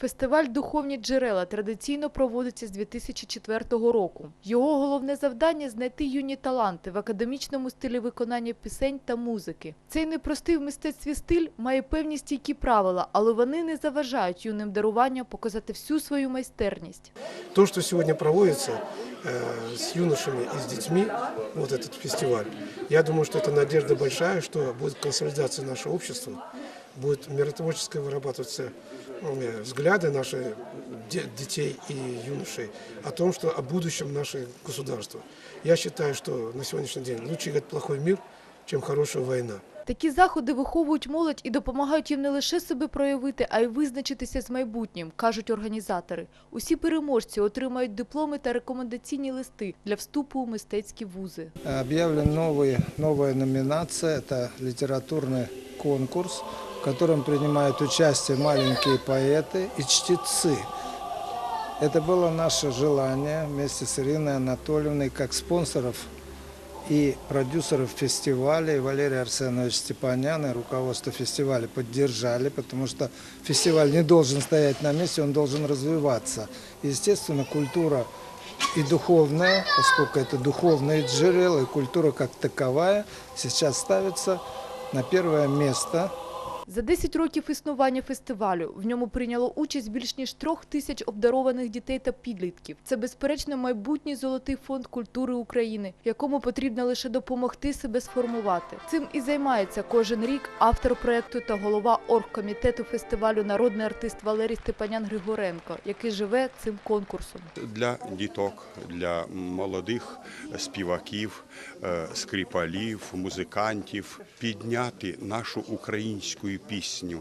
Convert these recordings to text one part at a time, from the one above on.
Фестиваль Духовні джерела традиційно проводиться з 2004 року. Його головне завдання знайти юні таланти в академічному стилі виконання пісень та музики. Цей непростий в мистецтві стиль має певні стійкі правила, але вони не заважають юним даруванням показати всю свою майстерність. То, что сегодня проводится э, с юношами и с детьми, вот этот фестиваль, я думаю, что это надежда большая, что будет консолидация нашего общества, будет миротворчески вырабатываться э, взгляды наших де- детей и юношей о том, что о будущем нашего государства. Я считаю, что на сегодняшний день лучше говорить плохой мир, чем хорошая война. Такі заходи виховують молодь і допомагають їм не лише себе проявити, а й визначитися з майбутнім, кажуть організатори. Усі переможці отримають дипломи та рекомендаційні листи для вступу у мистецькі вузи. Объявлен новый, новая номинация, это литературный конкурс, в котором принимают участие маленькие поэты и чтецы. Это было наше желание вместе с Ириной Анатольевной, как спонсоров и продюсеров фестиваля, и Валерий Арсенович Степанян, и руководство фестиваля поддержали, потому что фестиваль не должен стоять на месте, он должен развиваться. Естественно, культура и духовная, поскольку это духовные джерела, и культура как таковая сейчас ставится на первое место За 10 років існування фестивалю в ньому прийняло участь більш ніж трьох тисяч обдарованих дітей та підлітків. Це безперечно майбутній золотий фонд культури України, якому потрібно лише допомогти себе сформувати. Цим і займається кожен рік автор проекту та голова оргкомітету фестивалю народний артист Валерій Степанян Григоренко, який живе цим конкурсом. для діток, для молодих співаків, е, скрипалів, музикантів підняти нашу українську пісню,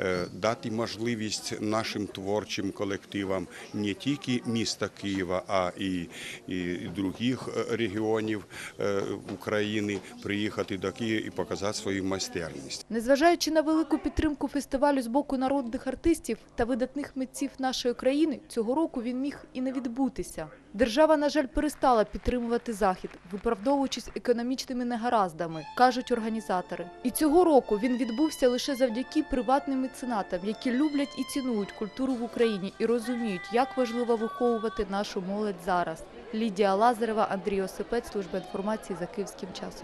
е, дати можливість нашим творчим колективам не тільки міста Києва, а і, і других е, регіонів е, України приїхати до Києва і показати свою майстерність. Незважаючи на велику підтримку фестивалю з боку народних артистів та видатних митців нашої країни, цього року він міг і не відбутися. Держава, на жаль, перестала підтримувати захід, виправдовуючись економічними негараздами, кажуть організатори. І цього року він відбувся лише завдяки приватним меценатам, які люблять і цінують культуру в Україні і розуміють, як важливо виховувати нашу молодь зараз. Лідія Лазарева, Андрій Осипець, служба інформації за київським часом.